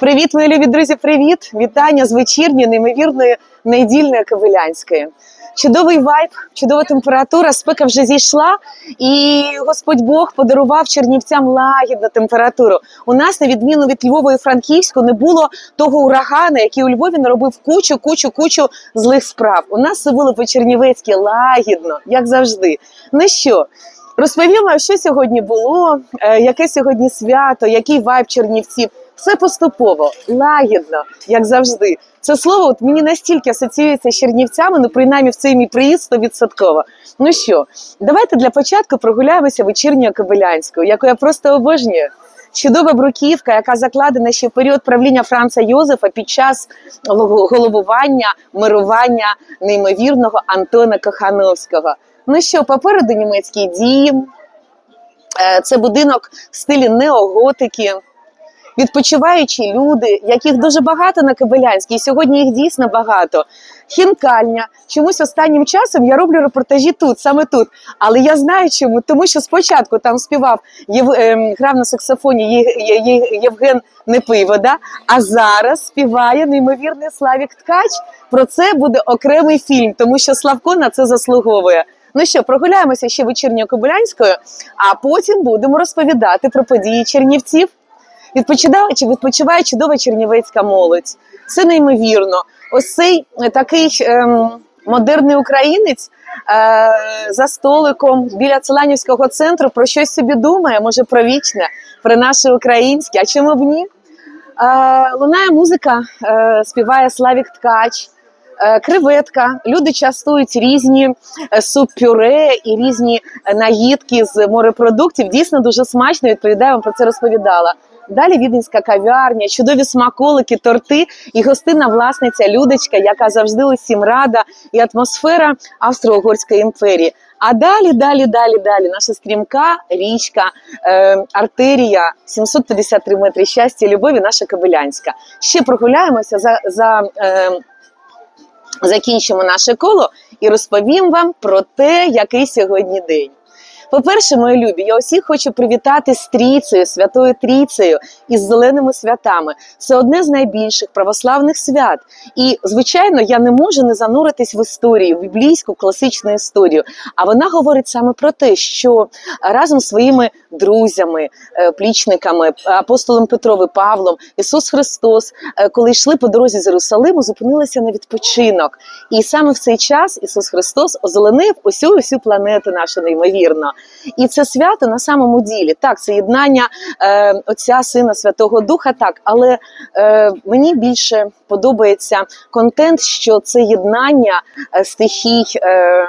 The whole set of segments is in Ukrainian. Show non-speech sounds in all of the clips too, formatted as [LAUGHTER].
Привіт, мої любі друзі! Привіт! Вітання з вечірньої, неймовірної недільної Кавилянської. Чудовий вайб, чудова температура, спека вже зійшла, і Господь Бог подарував чернівцям лагідну температуру. У нас, на відміну від Львова і Франківську, не було того урагана, який у Львові наробив кучу, кучу, кучу злих справ. У нас все було по-чернівецьки лагідно, як завжди. Ну що? Розповімо, що сьогодні було, е, яке сьогодні свято, який вайб чернівців. Все поступово, лагідно, як завжди. Це слово от мені настільки асоціюється з чернівцями, ну принаймні в цей мій приїзд 100%. Ну що, давайте для початку прогуляємося вечірньою Кобилянською, яку я просто обожнюю. Чудова бруківка, яка закладена ще в період правління Франца Йозефа під час головування, мирування неймовірного Антона Кохановського. Ну що, попереду німецький дім, Е, це будинок в стилі неоготики. Відпочиваючі люди, яких дуже багато на Кобилянській, і сьогодні їх дійсно багато. Хінкальня. Чомусь останнім часом я роблю репортажі тут, саме тут. Але я знаю чому, тому що спочатку там співав Єв... ем, грав на саксофоні. Євген Непивода, а зараз співає неймовірний Славік Ткач. Про це буде окремий фільм, тому що Славко на це заслуговує. Ну що, прогуляємося ще вечірньою Кобилянською, а потім будемо розповідати про події чернівців. Відпочиває, чи відпочиває чудова чернівецька молодь. Це неймовірно. Ось цей е, такий ем, модерний українець е, за столиком біля Целанівського центру про щось собі думає, може про вічне, про наше українське. А чому б ні? Е, лунає музика, е, співає Славік Ткач. Е, Креветка, люди частують різні е, суп-пюре і різні наїдки з морепродуктів. Дійсно дуже смачно. Відповідаю, вам про це розповідала. Далі віденська кав'ярня, чудові смаколики, торти і гостинна власниця Людочка, яка завжди усім рада, і атмосфера Австро-Угорської імперії. А далі, далі, далі, далі наша стрімка річка, е, артерія, 753 метри щастя, любові, наша Кобилянська. Ще прогуляємося за. за е, закінчимо наше коло і розповім вам про те, який сьогодні день. По-перше, мої любі, я усіх хочу привітати з трійцею, святою трійцею із зеленими святами. Це одне з найбільших православних свят. І, звичайно, я не можу не зануритись в історію, в біблійську класичну історію. А вона говорить саме про те, що разом з своїми друзями, е, плічниками, апостолом Петром і Павлом, Ісус Христос, е, коли йшли по дорозі з Єрусалиму, зупинилися на відпочинок. І саме в цей час Ісус Христос озеленив усю усю планету нашу неймовірно. І це свято на самому ділі. Так, це єднання е, Отця, Сина, Святого Духа, так, але е, мені більше подобається контент, що це єднання е, стихій е,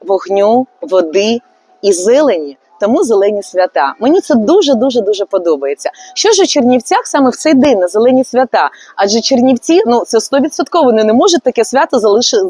вогню, води і зелені. Тому зелені свята. Мені це дуже дуже дуже подобається. Що ж у Чернівцях саме в цей день на зелені свята? Адже Чернівці, ну це стовідсотково вони не можуть таке свято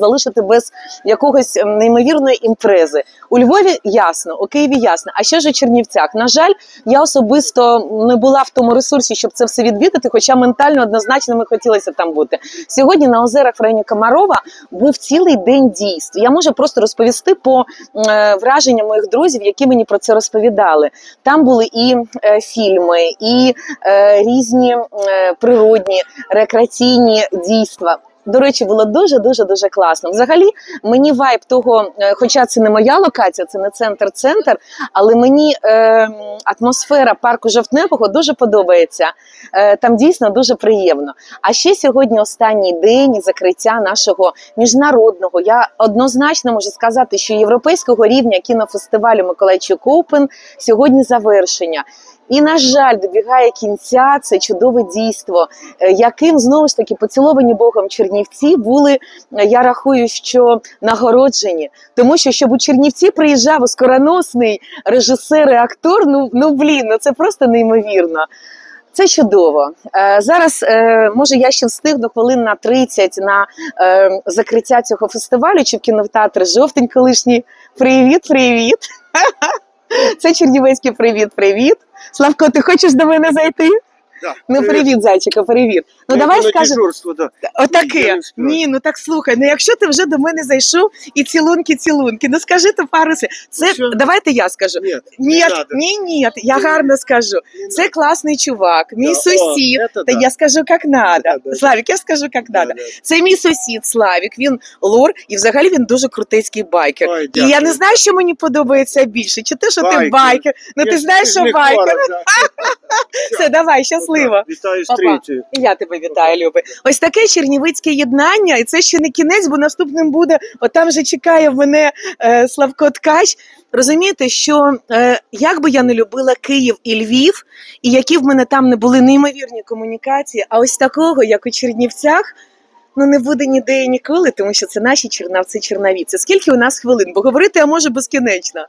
залишити, без якогось ем, неймовірної імпрези. У Львові ясно, у Києві ясно. А що ж у Чернівцях? На жаль, я особисто не була в тому ресурсі, щоб це все відвідати, хоча ментально однозначно ми хотілося там бути. Сьогодні на озерах в районі Комарова був цілий день дійств. Я можу просто розповісти по е, враженням моїх друзів, які мені про це розповідали. Там були і е, фільми, і е, різні е, природні рекреаційні дійства. До речі, було дуже дуже дуже класно. Взагалі, мені вайб того, е, хоча це не моя локація, це не центр-центр, але мені е, атмосфера парку жовтневого дуже подобається. Е, там дійсно дуже приємно. А ще сьогодні останній день закриття нашого міжнародного. Я однозначно можу сказати, що європейського рівня кінофестивалю Миколайчук Оупен сьогодні завершення. І, на жаль, добігає кінця це чудове дійство, е, яким знову ж таки поціловані Богом Чернівці були. е, Я рахую, що нагороджені, тому що щоб у Чернівці приїжджав скороносний режисер і актор. Ну ну блін, ну це просто неймовірно. Це чудово. Е, зараз, може, я ще встигну хвилин на 30 на закриття цього фестивалю чи в кінотеатр жовтень колишній. Привіт, привіт! [LAUGHS] Це Чернівецький привіт, привіт. Славко, ти хочеш до мене зайти? Да. Ну привіт, зайчика, привіт. Ну давай на скажемо. да. Отаке. Я не. Ні, ну так слухай. Ну якщо ти вже до мене зайшов і цілунки, цілунки, ну скажи то пару слів. Це Що? давайте я скажу. Ні, ні, ні, я Ні. гарно скажу. Не Це надо. класний чувак, мій Да, о, сусід. это Та да. я скажу, як надо. Да, да. Славік, я скажу, як Да, надо. да. Це мій сусід Славік. Він лор, і взагалі він дуже крутецький байкер. Ой, і я не знаю, що мені подобається більше. Чи те, що ти Байкер. байкер? Ну Я ти знаєш, що байкер. [LAUGHS] Все, давай, щасливо. Да, Вітаю з третьою. І Я тебе вітаю, Люби. Ось таке чернівецьке єднання, і це ще не кінець, бо наступним буде. От там вже чекає мене е, Славко Ткач. Розумієте, що е, як би я не любила Київ і Львів, і які в мене там не були неймовірні комунікації, а ось такого, як у Чернівцях. Ну, не буде ніде і ніколи, тому що це наші чернавці чернавіці. Скільки у нас хвилин? Бо говорити я можу безкінечно.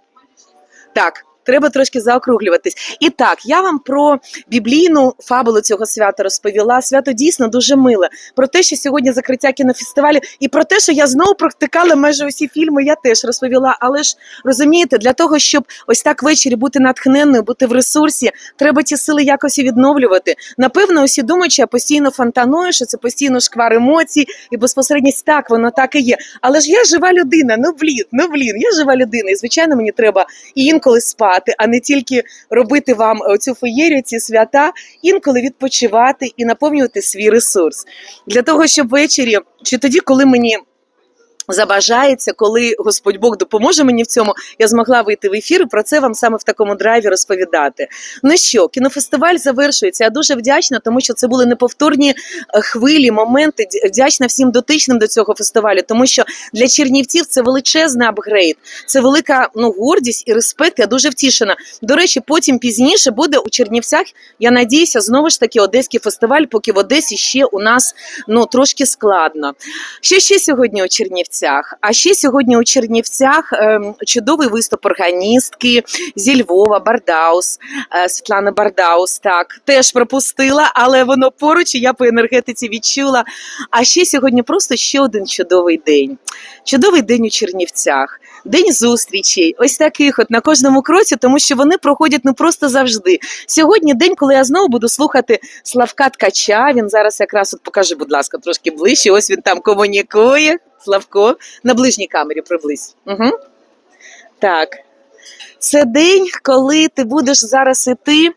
Так, треба трошки заокруглюватись. І так, я вам про біблійну фабулу цього свята розповіла. Свято дійсно дуже миле. Про те, що сьогодні закриття кінофестивалю, і про те, що я знову протикала майже усі фільми, я теж розповіла. Але ж розумієте, для того, щоб ось так ввечері бути натхненною, бути в ресурсі, треба ті сили якось і відновлювати. Напевно, усі думають, що я постійно фонтаную, що це постійно шквар емоцій і безпосередність так, воно так і є. Але ж я жива людина. Ну блін, ну блін, я жива людина. І звичайно, мені треба і інколи спати, а не тільки робити вам цю феєрію, ці свята, інколи відпочивати і наповнювати свій ресурс для того, щоб ввечері, чи тоді, коли мені. Забажається, коли Господь Бог допоможе мені в цьому, я змогла вийти в ефір і про це вам саме в такому драйві розповідати. Ну що, кінофестиваль завершується. Я дуже вдячна, тому що це були неповторні е, хвилі, моменти. Вдячна всім дотичним до цього фестивалю, тому що для чернівців це величезний апгрейд, це велика ну гордість і респект. Я дуже втішена. До речі, потім пізніше буде у Чернівцях. Я надіюся, знову ж таки одеський фестиваль, поки в Одесі ще у нас ну трошки складно. Що ще сьогодні у Чернівцях? А ще сьогодні у Чернівцях ем, чудовий виступ органістки зі Львова, Бардаус, е, Світлана Бардаус. Так, теж пропустила, але воно поруч, і я по енергетиці відчула. А ще сьогодні просто ще один чудовий день. Чудовий день у Чернівцях. День зустрічей, ось таких от на кожному кроці, тому що вони проходять ну просто завжди. Сьогодні день, коли я знову буду слухати Славка Ткача. Він зараз якраз от покажи, будь ласка, трошки ближче. Ось він там комунікує. Славко на ближній камері приблизь. Угу. Так. Це день, коли ти будеш зараз іти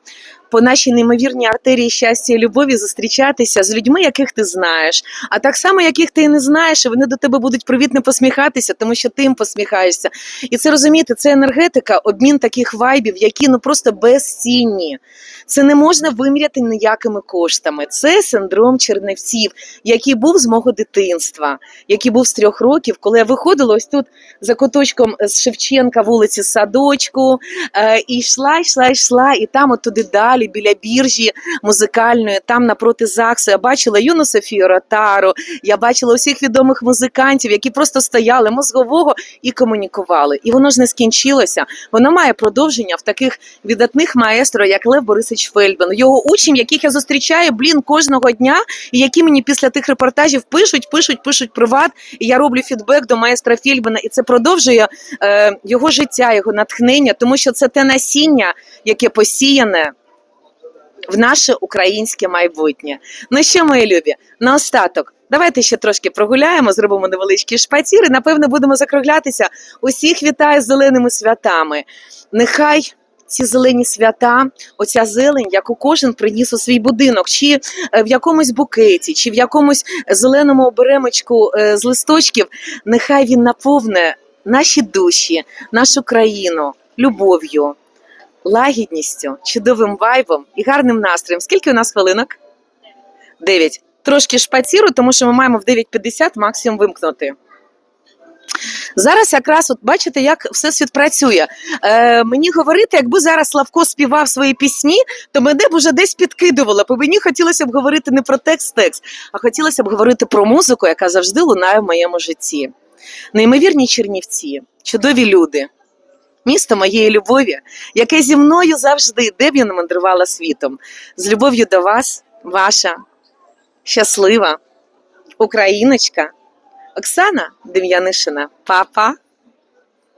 по нашій неймовірній артерії щастя і любові зустрічатися з людьми, яких ти знаєш, а так само, яких ти не знаєш, і вони до тебе будуть привітно посміхатися, тому що ти їм посміхаєшся. І це розумієте, це енергетика, обмін таких вайбів, які ну просто безцінні. Це не можна виміряти ніякими коштами. Це синдром чернівців, який був з мого дитинства, який був з трьох років, коли я виходила ось тут за куточком з Шевченка вулиці Садочку, е, і йшла, йшла, йшла, і там, от туди далі, біля біржі музикальної, там напроти ЗАГСу, я бачила юну Софію Ротару, я бачила усіх відомих музикантів, які просто стояли мозгового і комунікували. І воно ж не скінчилося. Воно має продовження в таких віддатних маестро, як Лев Борисович Фельдман, його учнів, яких я зустрічаю, блін, кожного дня, і які мені після тих репортажів пишуть, пишуть, пишуть приват. І я роблю фідбек до маестра Фельдмана, і це продовжує е, його життя, його натхнення, тому що це те насіння, яке посіяне. В наше українське майбутнє. Ну що, мої любі, наостаток, давайте ще трошки прогуляємо, зробимо невеличкі шпацір і напевно будемо закруглятися. Усіх вітаю з зеленими святами. Нехай ці зелені свята, оця зелень, яку кожен приніс у свій будинок, чи е, в якомусь букеті, чи в якомусь зеленому оберемочку е, з листочків, нехай він наповне наші душі, нашу країну любов'ю лагідністю, чудовим вайбом і гарним настроєм. Скільки у нас хвилинок? Дев'ять. Трошки шпаціру, тому що ми маємо в 9.50 максимум вимкнути. Зараз якраз от бачите, як всесвіт працює. Е, мені говорити, якби зараз Славко співав свої пісні, то мене б уже десь підкидувало. Бо мені хотілося б говорити не про текст-текст, а хотілося б говорити про музику, яка завжди лунає в моєму житті. Неймовірні чернівці, чудові люди. Місто моєї любові, яке зі мною завжди, де б мандрувала світом. З любов'ю до вас, ваша щаслива україночка Оксана Дем'янишина. Папа.